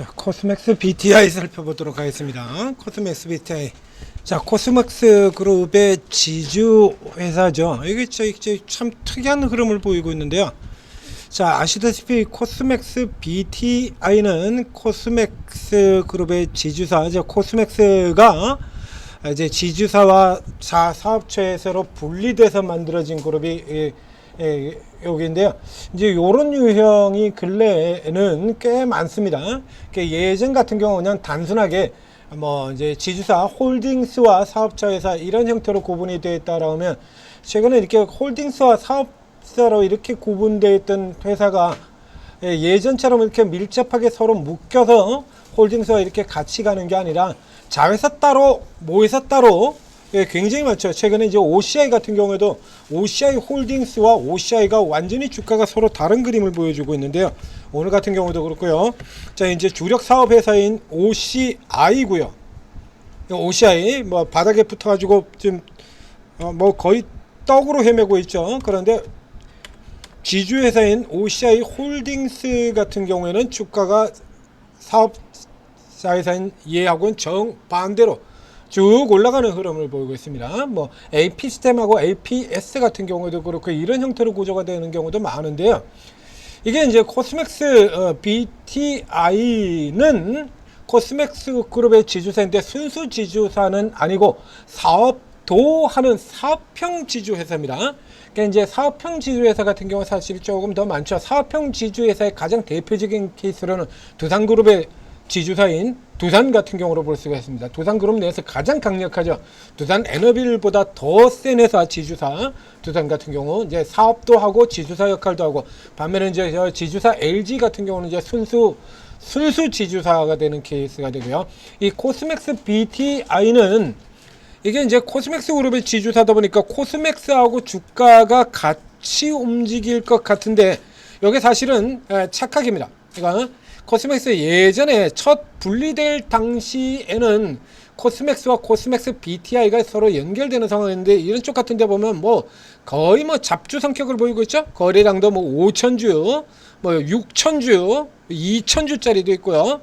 자, 코스맥스 BTI 살펴보도록 하겠습니다. 코스맥스 BTI. 자, 코스맥스 그룹의 지주 회사죠. 이게 참 특이한 흐름을 보이고 있는데요. 자, 아시다시피 코스맥스 BTI는 코스맥스 그룹의 지주사, 이제 코스맥스가 이제 지주사와 자 사업체에서로 분리돼서 만들어진 그룹이 예, 예, 여기인데요. 이제 이런 유형이 근래에는 꽤 많습니다. 그 예전 같은 경우 그냥 단순하게 뭐 이제 지주사 홀딩스와 사업자 회사 이런 형태로 구분이 되어 있다라고 하면 최근에 이렇게 홀딩스와 사업자로 이렇게 구분되어 있던 회사가 예, 예전처럼 이렇게 밀접하게 서로 묶여서 홀딩스와 이렇게 같이 가는 게 아니라 자회사 따로 모회사 따로 예, 굉장히 많죠. 최근에 이제 OCI 같은 경우에도 OCI 홀딩스와 OCI가 완전히 주가가 서로 다른 그림을 보여주고 있는데요. 오늘 같은 경우도 그렇고요. 자, 이제 주력 사업 회사인 OCI고요. OCI 뭐 바닥에 붙어가지고 지금 어, 뭐 거의 떡으로 헤매고 있죠. 그런데 지주 회사인 OCI 홀딩스 같은 경우에는 주가가 사업자 회사인 예하고는 정반대로 쭉 올라가는 흐름을 보이고 있습니다. 뭐 AP 시스템하고 APS 같은 경우도 그렇고 이런 형태로 구조가 되는 경우도 많은데요. 이게 이제 코스맥스 어, BTI는 코스맥스 그룹의 지주사인데 순수 지주사는 아니고 사업도 하는 사업형 지주 회사입니다. 그러니까 이제 사업형 지주 회사 같은 경우 사실 조금 더 많죠. 사업형 지주 회사의 가장 대표적인 케이스로는 두산그룹의 지주사인 두산 같은 경우로 볼 수가 있습니다. 두산 그룹 내에서 가장 강력하죠. 두산 에너빌보다 더 센 회사 지주사 두산 같은 경우 이제 사업도 하고 지주사 역할도 하고 반면에 이제 저 지주사 LG 같은 경우는 이제 순수 순수 지주사가 되는 케이스가 되고요. 이 코스맥스 BTI는 이게 이제 코스맥스 그룹의 지주사다 보니까 코스맥스하고 주가가 같이 움직일 것 같은데 여기 사실은 에, 착각입니다. 그러니까 코스맥스 예전에 첫 분리될 당시에는 코스맥스와 코스맥스 BTI가 서로 연결되는 상황인데 이런 쪽 같은 데 보면 뭐 거의 뭐 잡주 성격을 보이고 있죠. 거래량도 뭐 5천주, 뭐 6천주, 2천주짜리도 있고요.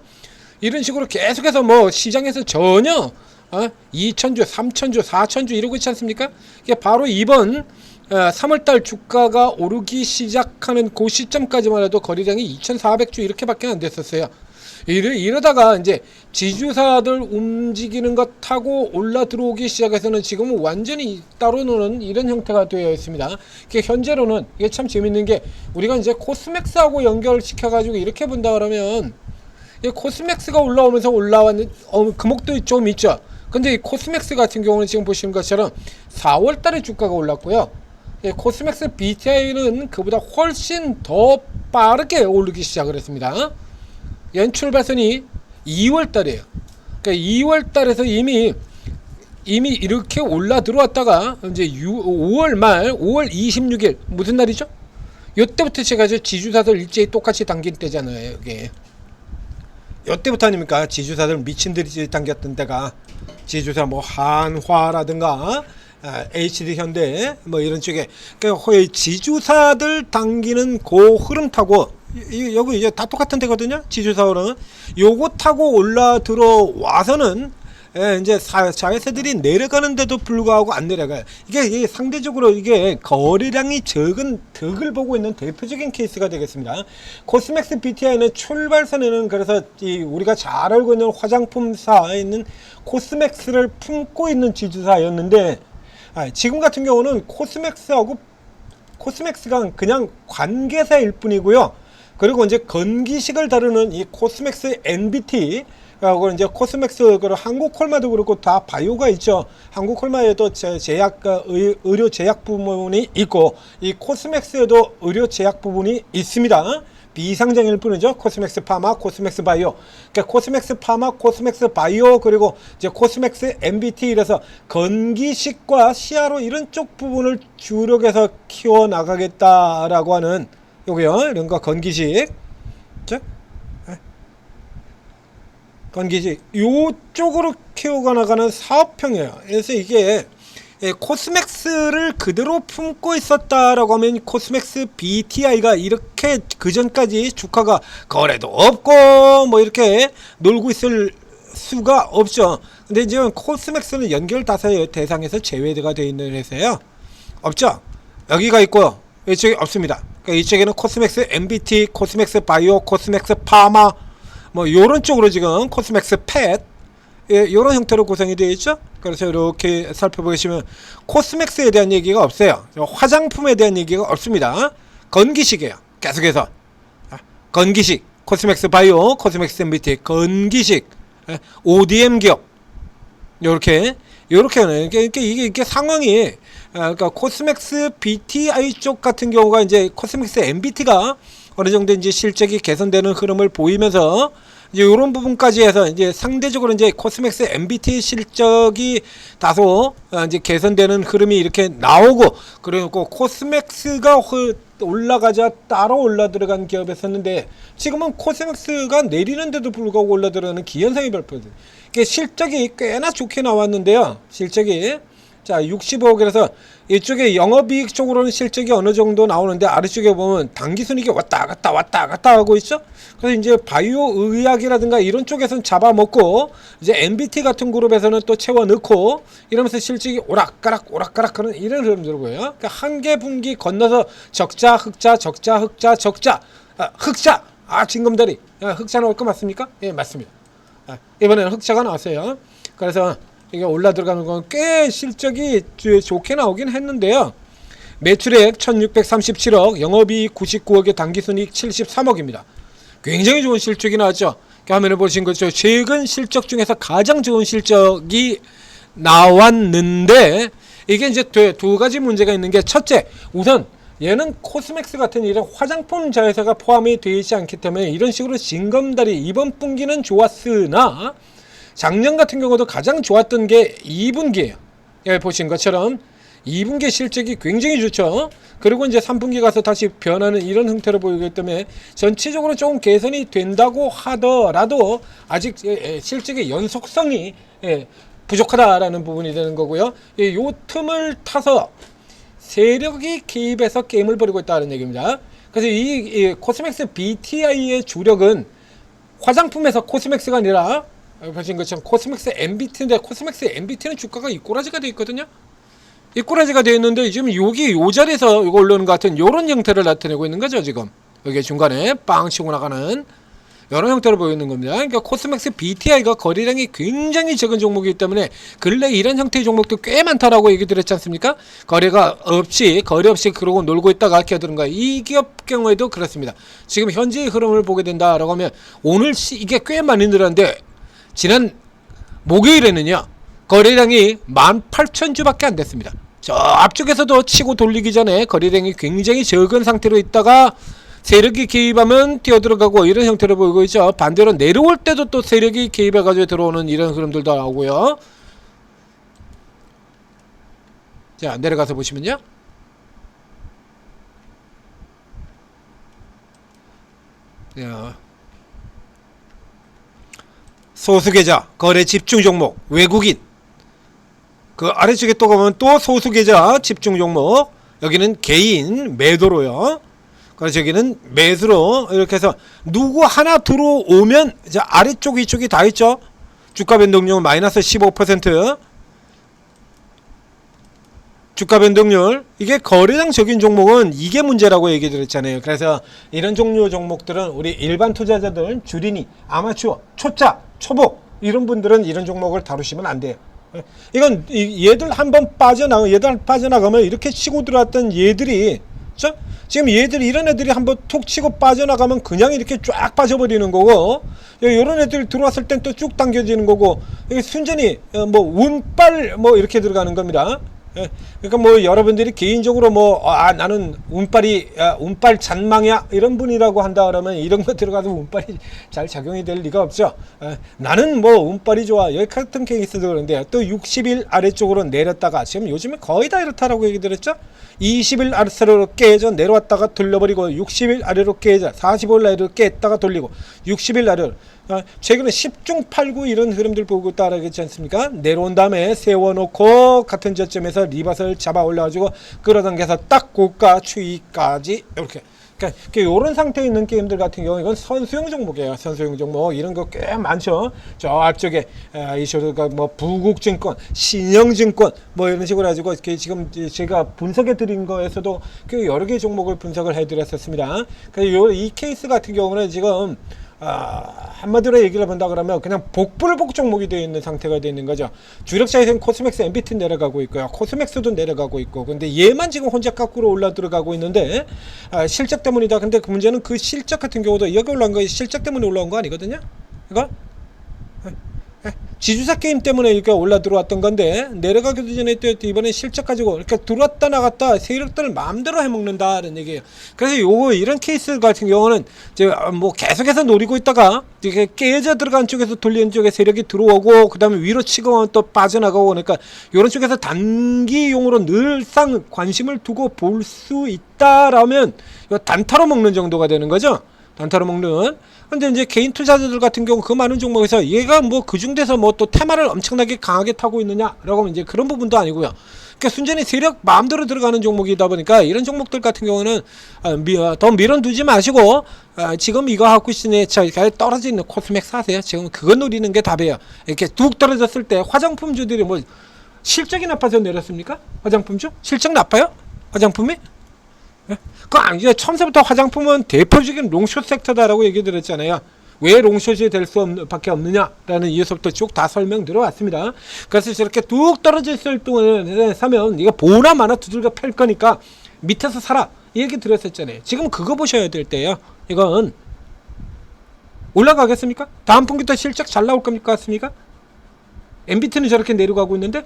이런 식으로 계속해서 뭐 시장에서 전혀 어? 2천주, 3천주, 4천주 이러고 있지 않습니까? 이게 바로 이번 어, 3월달 주가가 오르기 시작하는 그 시점까지만 해도 거래량이 2,400주 이렇게밖에 안 됐었어요. 이러, 이러다가 이제 지주사들 움직이는 것 타고 올라 들어오기 시작해서는 지금은 완전히 따로 노는 이런 형태가 되어 있습니다. 이게 현재로는 이게 참 재밌는 게 우리가 이제 코스맥스하고 연결시켜 가지고 이렇게 본다 그러면 이 코스맥스가 올라오면서 올라왔는 어, 금목도 좀 있죠. 근데 이 코스맥스 같은 경우는 지금 보시는 것처럼 4월 달에 주가가 올랐고요. 예, 코스맥스 BTI는 그보다 훨씬 더 빠르게 오르기 시작을 했습니다. 연출 발선이 2월 달이에요. 그러니까 2월 달에서 이미 이미 이렇게 올라 들어왔다가 이제 6, 5월 말 5월 26일 무슨 날이죠? 요때부터 제가 저 지주사들 일제히 똑같이 당긴 때잖아요, 이게. 요때부터 아닙니까? 지주사들 미친 듯이 당겼던 때가 지주사 뭐 한화라든가 아, HD 현대 뭐 이런 쪽에 그러니까 지주사들 당기는 그 흐름 타고 이- 이- 여기 이제 다 똑같은 데거든요. 지주사로는 요거 타고 올라 들어와서는 예, 이제 사, 자회사들이 내려가는데도 불구하고 안 내려가요. 이게, 이게 상대적으로 이게 거래량이 적은 덕을 보고 있는 대표적인 케이스가 되겠습니다. 코스맥스 BTI는 출발선에는 그래서 이 우리가 잘 알고 있는 화장품사에 있는 코스맥스를 품고 있는 지주사였는데 아, 지금 같은 경우는 코스맥스하고 코스맥스가 그냥 관계사일 뿐이고요. 그리고 이제 건기식을 다루는 이 코스맥스 NBT 하고 이제 코스맥스 그 한국 콜마도 그렇고 다 바이오가 있죠. 한국 콜마에도 제- 제약 어, 의, 의료 제약 부분이 있고 이 코스맥스에도 의료 제약 부분이 있습니다. 비상장일 뿐이죠. 코스맥스 파마, 코스맥스 바이오. 그러니까 코스맥스 파마, 코스맥스 바이오 그리고 이제 코스맥스 MBT 이래서 건기식과 시야로 이런 쪽 부분을 주력해서 키워 나가겠다라고 하는 요거요. 이런 거 건기식. 자. 예. 건기식 요쪽으로 키워가 나가는 사업형이에요. 그래서 이게 예, 코스맥스를 그대로 품고 있었다라고 하면 코스맥스 BTI가 이렇게 그 전까지 주가가 거래도 없고 뭐 이렇게 놀고 있을 수가 없죠. 근데 지금 코스맥스는 연결 다사의 대상에서 제외가 되어 있는 회사예요. 없죠. 여기가 있고요. 이쪽에 없습니다. 그러니까 이쪽에는 코스맥스 MBT, 코스맥스 바이오, 코스맥스 파마 뭐 요런 쪽으로 지금 코스맥스 팻 예, 이런 형태로 구성이 되어 있죠. 그래서 이렇게 살펴보시면 코스맥스에 대한 얘기가 없어요. 화장품에 대한 얘기가 없습니다. 건기식이에요. 계속해서 아, 건기식, 코스맥스 바이오, 코스맥스 MBT, 건기식, 예, ODM 기업 이렇게 이렇게는 이게, 이게 이게 이게 상황이 아, 그러니까 코스맥스 BTI 쪽 같은 경우가 이제 코스맥스 MBT가 어느 정도 이제 실적이 개선되는 흐름을 보이면서 이제 이런 부분까지 해서 이제 상대적으로 이제 코스맥스 MBT 실적이 다소 어, 이제 개선되는 흐름이 이렇게 나오고 그리고 코스맥스가 흐- 올라가자 따로 올라 들어간 기업이었었는데 지금은 코스맥스가 내리는데도 불구하고 올라 들어가는 기현상이 발표돼. 이게 실적이 꽤나 좋게 나왔는데요. 실적이 자 65억이라서 이쪽에 영업이익 쪽으로는 실적이 어느 정도 나오는데 아래쪽에 보면 당기순이익이 왔다 갔다 왔다 갔다 하고 있죠. 그래서 이제 바이오 의학이라든가 이런 쪽에서는 잡아먹고 이제 MBT 같은 그룹에서는 또 채워 넣고 이러면서 실적이 오락가락 오락가락 하는 이런 흐름들을 보여요. 그러니까 한 개 분기 건너서 적자 흑자 적자 흑자 적자 아, 흑자 아 징검다리 아, 흑자 나올 거 맞습니까? 예 맞습니다. 아, 이번에는 흑자가 나왔어요. 그래서 이게 올라 들어가는 건 꽤 실적이 주- 좋게 나오긴 했는데요. 매출액 1637억, 영업이익 99억에 당기순이익 73억입니다. 굉장히 좋은 실적이 나왔죠. 그 화면을 보신 것처럼 최근 실적 중에서 가장 좋은 실적이 나왔는데 이게 이제 두- 두 가지 문제가 있는 게 첫째, 우선 얘는 코스맥스 같은 이런 화장품 자회사가 포함이 되어 있지 않기 때문에 이런 식으로 징검다리 이번 분기는 좋았으나 작년 같은 경우도 가장 좋았던 게 2분기예요. 예, 보신 것처럼 2분기 실적이 굉장히 좋죠. 그리고 이제 3분기 가서 다시 변하는 이런 형태로 보이기 때문에 전체적으로 조금 개선이 된다고 하더라도 아직 예, 예, 실적의 연속성이 예, 부족하다라는 부분이 되는 거고요. 예, 요 틈을 타서 세력이 개입해서 게임을 벌이고 있다는 얘기입니다. 그래서 이, 이 코스맥스 BTI의 주력은 화장품에서 코스맥스가 아니라 어, 보신 것처럼 코스맥스 MBT인데 코스맥스 MBT는 주가가 이 꼬라지가 돼 있거든요. 이 꼬라지가 돼 있는데 지금 여기 요 자리에서 이거 올라오는 것 같은 요런 형태를 나타내고 있는 거죠 지금 여기 중간에 빵 치고 나가는 이런 형태로 보이는 겁니다. 그러니까 코스맥스 BTI가 거래량이 굉장히 적은 종목이기 때문에 근래 이런 형태의 종목도 꽤 많다라고 얘기 드렸지 않습니까? 거래가 없이 거래 없이 그러고 놀고 있다가 끼어드는 거야. 이 기업 경우에도 그렇습니다. 지금 현재의 흐름을 보게 된다라고 하면 오늘 시 이게 꽤 많이 늘었는데 지난 목요일에는요 거래량이 18,000주밖에 안 됐습니다. 저 앞쪽에서도 치고 돌리기 전에 거래량이 굉장히 적은 상태로 있다가 세력이 개입하면 뛰어들어가고 이런 형태로 보이고 있죠. 반대로 내려올 때도 또 세력이 개입해가지고 들어오는 이런 흐름들도 나오고요. 자 내려가서 보시면요. 자, 소수계좌 거래 집중 종목 외국인 그 아래쪽에 또 가면 또 소수계좌 집중 종목 여기는 개인 매도로요. 그래서 여기는 매수로 이렇게 해서 누구 하나 들어오면 이제 아래쪽 이쪽이 다 있죠. 주가 변동률 마이너스 15% 주가 변동률 이게 거래량 적인 종목은 이게 문제라고 얘기 드렸잖아요. 그래서 이런 종류 종목들은 우리 일반 투자자들 주린이 아마추어 초짜 초보 이런 분들은 이런 종목을 다루시면 안 돼요. 이건 이- 얘들 한번 빠져나가 얘들 빠져나가면 이렇게 치고 들어왔던 얘들이 저 지금 얘들이 이런 애들이 한번 툭 치고 빠져나가면 그냥 이렇게 쫙 빠져버리는 거고 이런 애들 들어왔을 땐 또 쭉 당겨지는 거고 이게 순전히 어, 뭐 운빨 뭐 이렇게 들어가는 겁니다. 예, 그러니까 뭐 여러분들이 개인적으로 뭐 아 나는 운빨이 아, 운빨 잔망이야 이런 분이라고 한다 그러면 이런 거 들어가서 운빨이 잘 작용이 될 리가 없죠. 예, 나는 뭐 운빨이 좋아 여기 같은 케이스도 그런데 또 60일 아래쪽으로 내렸다가 지금 요즘에 거의 다 이렇다라고 얘기 드렸죠. 20일 아래로 깨져 내려왔다가 돌려버리고 60일 아래로 깨져 45일 아래로 깼다가 돌리고 60일 아래로 아, 최근에 10중 8구 이런 흐름들 보고 따라겠지 않습니까? 내려온 다음에 세워놓고 같은 저점에서 리버스를 잡아 올려가지고 끌어당겨서 딱 고가 추이까지 이렇게 그러니까 이런 상태에 있는 게임들 같은 경우 이건 선수용 종목이에요. 선수용 종목 이런 거 꽤 많죠. 저 앞쪽에 아, 이쇼가 뭐 부국증권, 신영증권 뭐 이런 식으로 가지고 이렇게 지금 제가 분석해 드린 거에서도 그 여러 개 종목을 분석을 해드렸었습니다. 그래서 이 케이스 같은 경우는 지금 아, 한마디로 얘기를 해본다 그러면 그냥 복불복 종목이 되어 있는 상태가 되어 있는 거죠. 주력차에서는 코스맥스 MBT 내려가고 있고요. 코스맥스도 내려가고 있고. 근데 얘만 지금 혼자 깎으로 올라 들어가고 있는데 아, 실적 때문이다. 근데 그 문제는 그 실적 같은 경우도 여기 올라온 거 실적 때문에 올라온 거 아니거든요. 이거 지주사 게임 때문에 이렇게 올라 들어왔던 건데 내려가기도 전에 또 이번에 실적 가지고 이렇게 들어왔다 나갔다 세력들을 마음대로 해먹는다는 얘기예요. 그래서 요거 이런 케이스 같은 경우는 이제 뭐 계속해서 노리고 있다가 이게 깨져 들어간 쪽에서 돌리는 쪽에 세력이 들어오고 그다음에 위로 치고 또 빠져나가고 그러니까 이런 쪽에서 단기용으로 늘상 관심을 두고 볼 수 있다라면 이거 단타로 먹는 정도가 되는 거죠. 단타로 먹는. 근데 이제 개인 투자자들 같은 경우 그 많은 종목에서 얘가 뭐 그중에서 뭐 또 테마를 엄청나게 강하게 타고 있느냐라고 하면 이제 그런 부분도 아니고요. 그러니까 순전히 세력 마음대로 들어가는 종목이다 보니까 이런 종목들 같은 경우는 아, 미, 어, 더 밀어두지 마시고 아, 지금 이거 하고 있으니 저가 떨어져 있는 코스맥 사세요. 지금 그거 노리는 게 답이에요. 이렇게 뚝 떨어졌을 때 화장품주들이 뭐 실적이 나빠서 내렸습니까? 화장품주 실적 나빠요? 화장품이? 그 아니죠. 처음부터 화장품은 대표적인 롱숏 섹터다라고 얘기 드렸잖아요. 왜 롱숏이 될 수 없는 밖에 없느냐라는 이유서부터 쭉 다 설명드려 왔습니다. 그래서 저렇게 뚝 떨어져 있을 동안에 사면 이거 보나 마나 두들겨 팰 거니까 밑에서 사라 이 얘기 드렸었잖아요. 지금 그거 보셔야 될 때요. 이건 올라가겠습니까? 다음 분기도 실적 잘 나올 겁니까? 같습니까? MBT는 저렇게 내려가고 있는데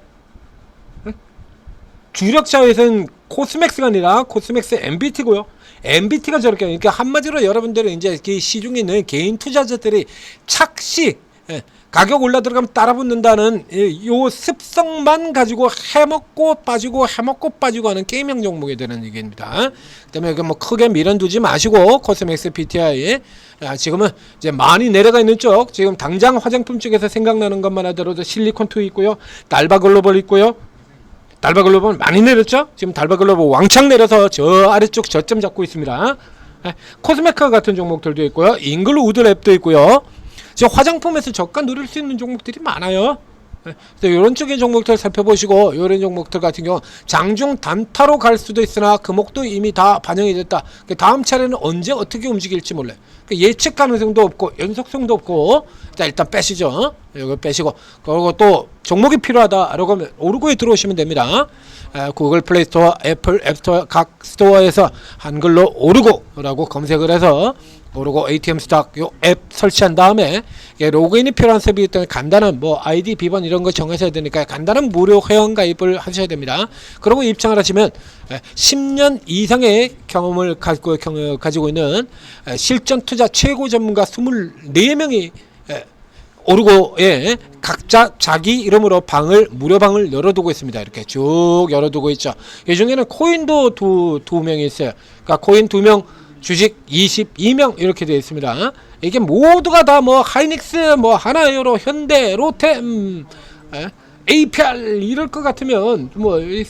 주력차에서는 코스맥스가 아니라 코스맥스 MBT고요. MBT가 저렇게 그러니까 한마디로 여러분들은 이제 그 시중에 있는 개인 투자자들이 착시 예, 가격 올라 들어가면 따라 붙는다는 이- 요 습성만 가지고 해먹고 빠지고 해먹고 빠지고 하는 게임형 종목이 되는 얘기입니다. 그다음에 그뭐 크게 밀어두지 마시고 코스맥스 PTI 아, 지금은 이제 많이 내려가 있는 쪽 지금 당장 화장품 쪽에서 생각나는 것만 하더라도 실리콘2 있고요, 달바 글로벌 있고요, 달바 글로벌 많이 내렸죠? 지금 달바 글로벌 왕창 내려서 저 아래쪽 저점 잡고 있습니다. 예, 코스메카 같은 종목들도 있고요. 잉글우드 랩도 있고요. 지금 화장품에서 저가 누릴 수 있는 종목들이 많아요. 이런 쪽의 종목들 살펴보시고 이런 종목들 같은 경우 장중 단타로 갈 수도 있으나 금목도 이미 다 반영이 됐다. 그 다음 차례는 언제 어떻게 움직일지 몰라요. 그 예측 가능성도 없고 연속성도 없고 자 일단 빼시죠. 이거 빼시고 그리고 또 종목이 필요하다라고 하면 오르고에 들어오시면 됩니다. 에, 구글 플레이 스토어, 애플 앱스토어 각 스토어에서 한글로 오르고라고 검색을 해서 오르고 ATM 스탁 요 앱 설치한 다음에 예, 로그인이 필요한 서비스 때문에 간단한 뭐 아이디 비번 이런 거 정하셔야 되니까 간단한 무료 회원 가입을 하셔야 됩니다. 그리고 입장을 하시면 예, 10년 이상의 경험을 경, 가지고 있는 예, 실전 투자 최고 전문가 24명이 예, 오르고에 각자 자기 이름으로 방을 무료 방을 열어두고 있습니다. 이렇게 쭉 열어두고 있죠. 이 중에는 코인도 두 두 명이 있어요. 그러니까 코인 두 명, 주식 22명 이렇게 되어 있습니다. 이게 모두가 다 뭐 하이닉스, 뭐 하나유로, 현대, 에? APR 이럴 것 같으면 뭐이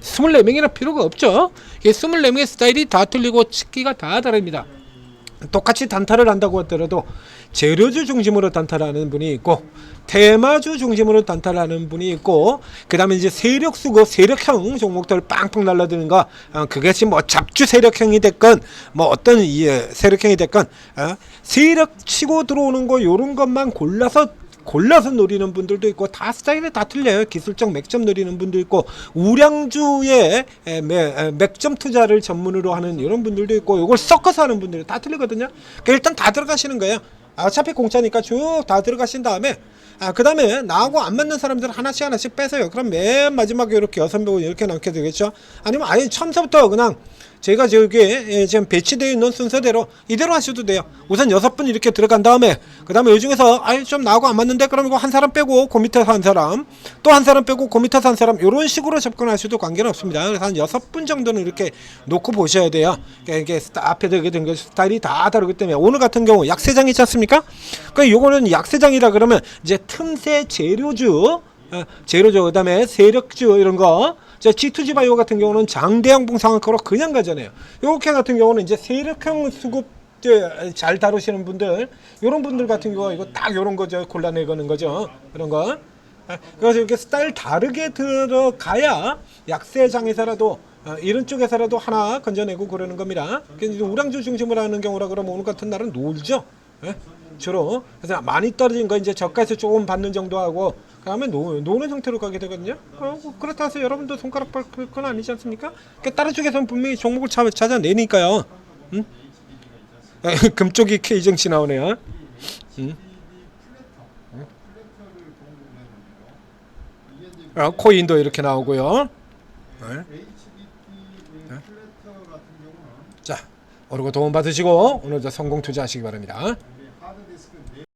24명이나 필요가 없죠. 이게 24명의 스타일이 다 틀리고 치기가 다 다릅니다. 똑같이 단타를 한다고 하더라도 재료주 중심으로 단타를 하는 분이 있고 테마주 중심으로 단타를 하는 분이 있고 그 다음에 이제 세력 쓰고 세력형 종목들 빵빵 날라드는 거 어, 그것이 뭐 잡주 세력형이 됐건 뭐 어떤 이 어, 세력형이 됐건 어, 세력 치고 들어오는 거 요런 것만 골라서 골라서 노리는 분들도 있고 다 스타일이 다 틀려요. 기술적 맥점 노리는 분도 있고 우량주의 맥점 투자를 전문으로 하는 이런 분들도 있고 이걸 섞어서 하는 분들이 다 틀리거든요. 그러니까 일단 다 들어가시는 거예요. 아, 어차피 공짜니까 쭉 다 들어가신 다음에 아, 그 다음에 나하고 안 맞는 사람들 하나씩 하나씩 빼세요. 그럼 맨 마지막에 이렇게 여섯 명 이렇게 남게 되겠죠. 아니면 아예 처음부터 그냥 제가 저기에 예, 지금 배치되어 있는 순서대로 이대로 하셔도 돼요. 우선 여섯 분 이렇게 들어간 다음에 그 다음에 이 중에서 아예 좀 나하고 안 맞는데 그럼 이거 한 사람 빼고 그 밑에서 한 사람 또 한 사람 빼고 그 밑에서 한 사람 이런 식으로 접근하셔도 관계는 없습니다. 그래서 한 여섯 분 정도는 이렇게 놓고 보셔야 돼요. 그러니까 이게 앞에 되게 된게 스타일이 다 다르기 때문에 오늘 같은 경우 약세장 있지 않습니까? 그 요거는 약세장이라 그러면 이제 틈새 재료주 어, 재료주 그다음에 세력주 이런 거 자, G2G 바이오 같은 경우는 장대형 봉상학과로 그냥 가잖아요. 요렇게 같은 경우는 이제 세력형 수급 때잘 다루시는 분들, 요런 분들 같은 경우 이거 딱 요런 거죠. 골라내 거는 거죠. 그런 거. 아, 그래서 이렇게 스타일 다르게 들어가야 약세장에서라도 어, 이런 쪽에서라도 하나 건져내고 그러는 겁니다. 이제 우량주 중심으로 하는 경우라 그러면 오늘 같은 날은 놀죠. 예? 주로 그래서 많이 떨어진 거 이제 저가에서 조금 받는 정도 하고 그다음에 노, 노는 형태로 가게 되거든요. 어, 뭐 그렇다 해서 여러분도 손가락 밟을 건 아니지 않습니까? 그러니까 다른 쪽에서는 분명히 종목을 찾, 찾아내니까요. 음? 금 쪽이 K정치 나오네요. 음? 어, 코인도 이렇게 나오고요. 네. 자, 오늘도 도움 받으시고 오늘도 성공 투자하시기 바랍니다.